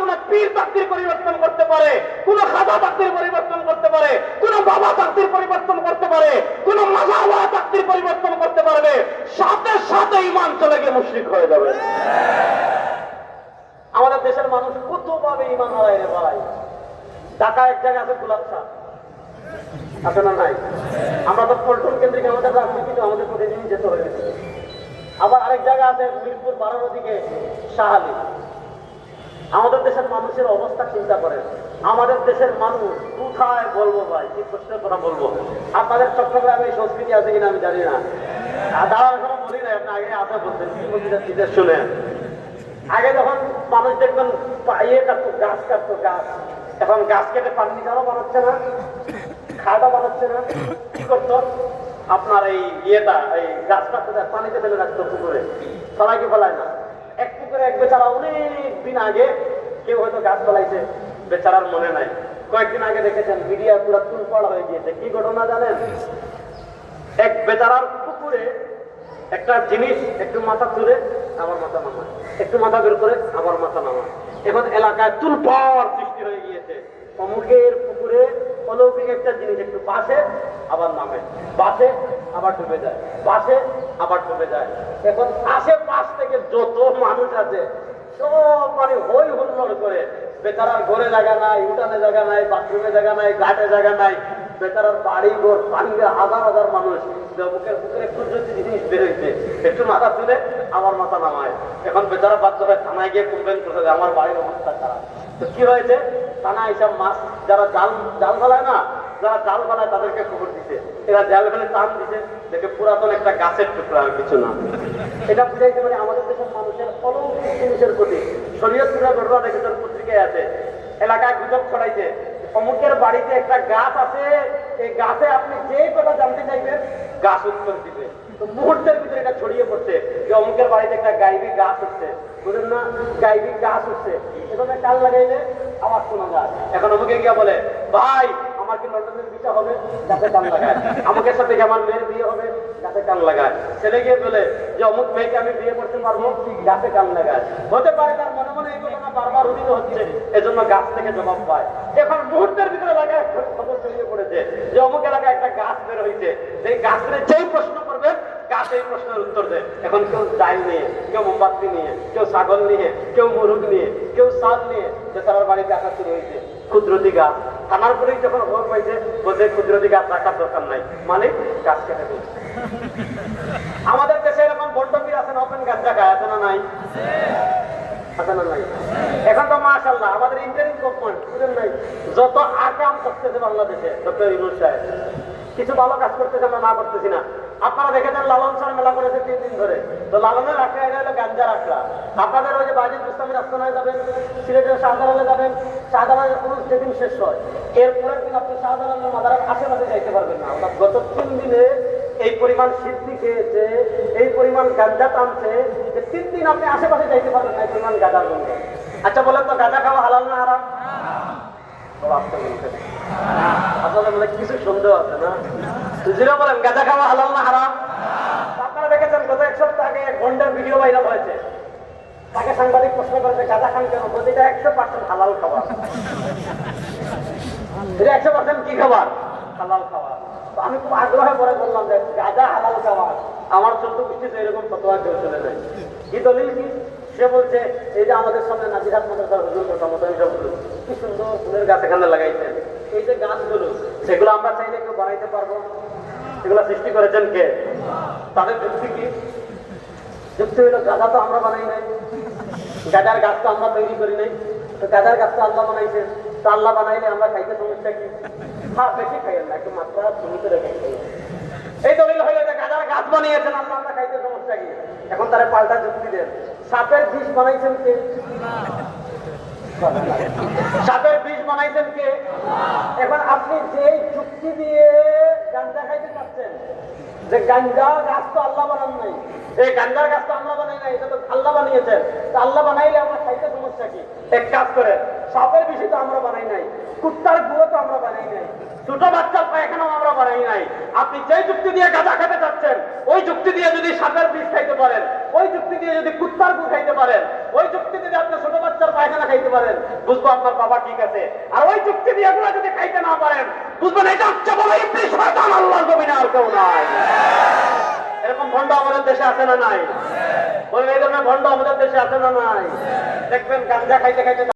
কোন পীর তাকদির পরিবর্তন করতে পারে, কোন খাজা তাকদির পরিবর্তন করতে পারে, কোন বাবা তাকদির পরিবর্তন করতে পারে, কোন মাজাওয়া তাকদির পরিবর্তন করতে পারবে, সাথে সাথে ইমান চলে গিয়ে মুশরিক হয়ে যাবে। আমাদের দেশের মানুষ কতভাবে ইমান হারায় রে ভাই? ঢাকা এক জায়গায় আছে গোলাপ শাহ আছে না নাই? আমরা তো পল্টন কেন্দ্রিক আমাদের রাজনীতিতে আমাদের প্রতিদিন যেতে হয়েছে আবার আরেক জায়গা আছে মিরপুর বারোর দিকে শাহালি। মানুষের অবস্থা চিন্তা করেন আমাদের দেশের মানুষ কোথায় বলব ভাই? কি প্রশ্নের কথা বলব? আপনাদের চট্টগ্রামে এই সংস্কৃতি আছে কিনা আমি জানি না। আর দাঁড়ার বলি না আপনি আগে আছে বলছেন আগে যখন মানুষ দেখবেন ইয়ে কাটতো, গাছ কাটতো, গাছ। এখন গাছ কেটে ফার্নিচারও বানাচ্ছে না, খাওয়া বানাচ্ছে না। কি করতো? আপনার এই ইয়েটা, এই গাছ কাটতে পানিতে ফেলে রাখতো পুকুরে। সবাইকে ফেলায় না? এক পুকুরে এক বেচারা অনেক দিন আগে কেউ হয়তো গাছ ফেলাইছে বেচারার মনে নাই। কয়েকদিন আগে দেখেছেন মিডিয়া পুরো তুলপড় হয়ে গিয়েছে। কি ঘটনা জানেন? এক বেচারার পুকুরে একটা জিনিস একটু মাথা তুলে আমার মাথা নামায়। একটু মাথা বের করে আমার মাথা নামায়। এখন এলাকায় তুলপড় সৃষ্টি হয়ে গিয়েছে। অমুকের পুকুরে অলৌকিক একটা জিনিস একটু বাসে, আবার নামে। বাসে আবার ডুবে যায়। বাসে আবার ডুবে যায়। এখন আশেপাশ থেকে যত মানুষ আছে সব মানে হই হুল্লোড় করে। বেতারার ঘরে জায়গা নাই, উঠানে জায়গা নাই বাথরুমে জায়গা নাই, ঘাটে জায়গা নাই। বেতারার বাড়ি ঘর পানিতে হাজার হাজার মানুষ মুখের মুখের একটু যদি জিনিস বেরোইছে একটু মাথা তুলে আমার মাথা নামায়। এখন বেচারা বাচ্চারা থানায় গিয়ে কমপ্লেন করতে আমার বাড়ির অবস্থা খারাপ। কি হয়েছে? টানা এইসব মাছ, যারা জাল জাল ফেলায় না, যারা জাল ফেলায় তাদেরকে খবর দিছে। এরা জাল ফেলে টান দিছে, দেখে পুরাতন একটা গাছের টুকরা আর কিছু না। এটা বুঝাইতে মানে আমাদের দেশের মানুষের অলৌকিক জিনিসের প্রতি শরীয়তপুরের ঘটনা দেখেছেন, পত্রিকায় আছে। এলাকায় গুজব ছড়াইছে। অমুকের বাড়িতে একটা গাছ আছে। এই গাছে আপনি যেই কথা জানতে চাইবেন, গাছ উত্তর দিবে। মুহূর্তের ভিতরে এটা ছড়িয়ে পড়ছে যে অমুকের বাড়িতে একটা গাইবি গাছ হচ্ছে বুঝলেন না? গাইবি গাছ হচ্ছে এভাবে কাল লাগাইলে আওয়াজ শোনা যায়। এখন অমুকে গিয়ে বলে, ভাই যে অমুক মেয়েকে আমি বিয়ে কান লাগায়। হতে পারে তার মনে মনে এই বারবার হচ্ছে, এজন্য গাছ থেকে জবাব পায়। এখন মুহূর্তের ভিতরে খবর পড়েছে যে অমুক এলাকায় একটা গাছ বের হয়েছে। সেই গাছের যেই প্রশ্ন করবে এই প্রশ্নের উত্তর দেয়। এখন কেউ ডাল নিয়ে, কেউ মোমবাতি নিয়ে, কেউ ছাগল নিয়ে, কেউ মুরুগ নিয়ে, কেউ সাল নিয়ে বেচারার বাড়িতে আসা শুরু হয়েছে। ক্ষুদ্রতি গাছ থানার পরেই যখন খবর পাইছে, বলছে ক্ষুদ্রতি গাছ রাখার দরকার নাই। মানে গাছ কেটে দিচ্ছে আমাদের দেশে এরকম বন্ডবীর আছেন ওপেন গাছ দেখায়, আছে না নাই? আছে এখন তো মাশাল্লাহ আমাদের ইন্টারিম গভর্নমেন্ট বুঝলেন নাই? যত আকাম করতেছে বাংলাদেশে, ডক্টর ইউনুস সাহেব। কিছু ভালো কাজ করতেছে আমরা না করতেছি না। আপনারা দেখেছেন লালন স্যার মেলা করেছে তিন দিন ধরে। তো লালনের আখড়া এটা হলো গাঞ্জার আখড়া। আপনাদের ওই যে বাজিদ মুস্তামির আস্তানায় যাবেন সিলেটের শাহজালালে যাবেন শাহজালালের পুরুষ যেদিন শেষ হয় এরপরের দিন আপনি শাহজালালের মাদারের আশেপাশে যাইতে পারবেন না। অর্থাৎ গত তিন দিনে এই পরিমাণ সিদ্ধি খেয়েছে এই পরিমাণ গাঞ্জা টানছে যে তিন দিন আপনি আশেপাশে যাইতে পারবেন না এই পরিমাণ গাঁজার জন্য আচ্ছা বলেন তো গাঁজা খাওয়া হালাল না হারাম? বলো, আস্তে বলতে। আপনাদের কিছু সন্দেহ আছে, না? বলেন, গাঁজা খাওয়া হালাল হারাম? আপনারা দেখেছেন গত এক ভিডিও ভাইরাল হয়েছে। তাকে সাংবাদিক প্রশ্ন বলছে একশো পার্সেন্ট হালাল খাবার। একশো পার্সেন্ট কি খাবার? হালাল খাবার। আমি খুব আগ্রহে পরে বললাম যে, গাঁজা হালাল খাবার। আমার চোদ্দ গোষ্ঠীতে এরকম ফতোয়া কেউ চলে নাই কি দলিল কি? সে বলছে, এই যে আমাদের সামনে নাজিরাত মাদ্রাসার হুজুর সমতল হুজুর কি সুন্দর ফুলের গাছ এখানে লাগাইছেন। এই যে গাছগুলো, সেগুলো আমরা চাইলে কেউ বানাইতে পারব? সেগুলো সৃষ্টি করেছেন কে? তাদের যুক্তি কি? যুক্তি হলো গাঁজা তো আমরা বানাই নাই গাঁজার গাছ তো আমরা তৈরি করি নাই। তো গাঁজার গাছ তো আল্লাহ বানাইছে, তো আল্লাহ বানাইলে আমরা খাইতে সমস্যা কি? হ্যাঁ বেশি খাইয়েন না, একটু মাত্রা সীমিত রেখে এই দলিল হইল যে গাঁজার গাছ বানিয়েছেন, আল্লাহ আমরা খাইতে সমস্যা কি? এখন তারা পাল্টা যুক্তি দেন। সাপের বিষ বানাইছেন কে? সাপের বানাইছেন কে এখন আপনি যে যুক্তি দিয়ে গাঞ্জা খাইতে চাচ্ছেন, যে গাঞ্জা গাছ তো আল্লাহ বানান নাই এই গাঞ্জার গাছ তো আমরা বানাই নাই, এটা তো আল্লাহ বানিয়েছেন। তো আল্লাহ বানাইলে আমরা খাইতে সমস্যা কি? এক কাজ করে সাপের বিষয় তো আমরা বানাই নাই, কুত্তার গুঁড়ো তো আমরা বানাই নাই, ছোট বাচ্চার পায়খানাও আমরা বানাই নাই। আপনি যে যুক্তি দিয়ে গাঁজা খেতে চাচ্ছেন, ওই যুক্তি দিয়ে যদি সাপের বিষ খাইতে পারেন, ওই যুক্তি দিয়ে যদি কুত্তার গু খাইতে পারেন, ওই যুক্তি দিয়ে আপনি ছোট পায়খানা খাইতে পারেন। বুঝব আপনার বাবা ঠিক আছে। আর ওই চুক্তি দিয়ে এগুলো যদি খাইতে না পারেন, বুঝবেন এটা হচ্ছে বলে ইবলিশ শয়তান জমিনে আর কেউ নাই। এরকম ভণ্ড আমাদের দেশে আছে না নাই? বলবেন এই ধরনের ভণ্ড আমাদের দেশে আছে না নাই? দেখবেন গাঞ্জা খাইতে খাইতে